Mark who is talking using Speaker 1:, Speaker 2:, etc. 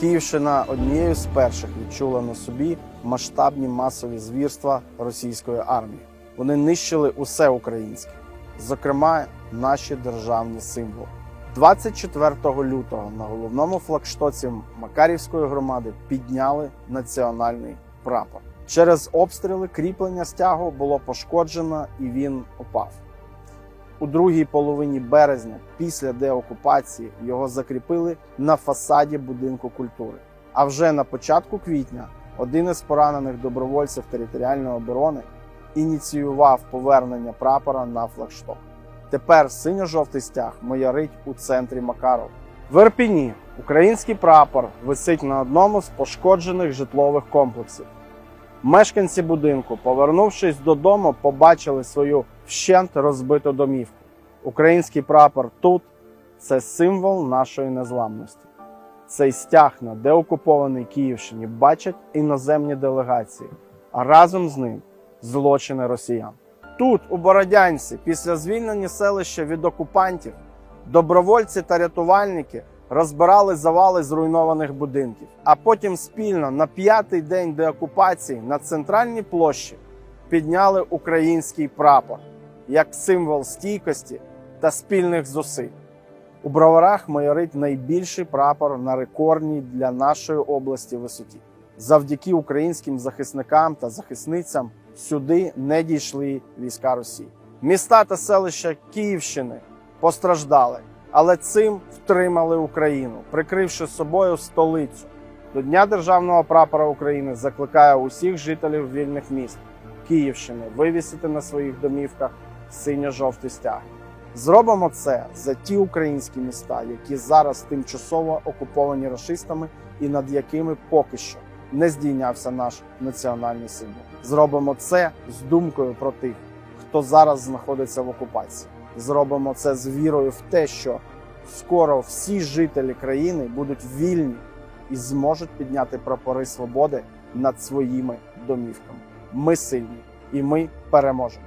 Speaker 1: Київщина однією з перших відчула на собі масштабні масові звірства російської армії. Вони нищили усе українське, зокрема наші державні символи. 24 лютого на головному флагштоці Макарівської громади підняли національний прапор. Через обстріли кріплення стягу було пошкоджено і він упав. У другій половині березня, після деокупації, його закріпили на фасаді будинку культури. А вже на початку квітня один із поранених добровольців територіальної оборони ініціював повернення прапора на флагшток. Тепер синьо-жовтий стяг маярить у центрі Макарова. В Ірпіні український прапор висить на одному з пошкоджених житлових комплексів. Мешканці будинку, повернувшись додому, побачили свою вщент розбиту домівку. Український прапор тут це символ нашої незламності. Цей стяг на деокупованій Київщині бачать іноземні делегації, а разом з ним злочини росіян. Тут, у Бородянці, після звільнення селища від окупантів, добровольці та рятувальники розбирали завали зруйнованих будинків, а потім спільно на п'ятий день деокупації на центральній площі підняли український прапор як символ стійкості та спільних зусиль. У броварах майорить найбільший прапор на рекордній для нашої області висоті. Завдяки українським захисникам та захисницям сюди не дійшли війська Росії. Міста та селища Київщини постраждали, але цим втримали Україну, прикривши собою столицю. До Дня державного прапора України закликає усіх жителів вільних міст Київщини вивісити на своїх домівках синьо-жовтий стяг. Зробимо це за ті українські міста, які зараз тимчасово окуповані рашистами і над якими поки що не здійнявся наш національний символ. Зробимо це з думкою про тих, хто зараз знаходиться в окупації. Зробимо це з вірою в те, що скоро всі жителі країни будуть вільні і зможуть підняти прапори свободи над своїми домівками. Ми сильні і ми переможемо.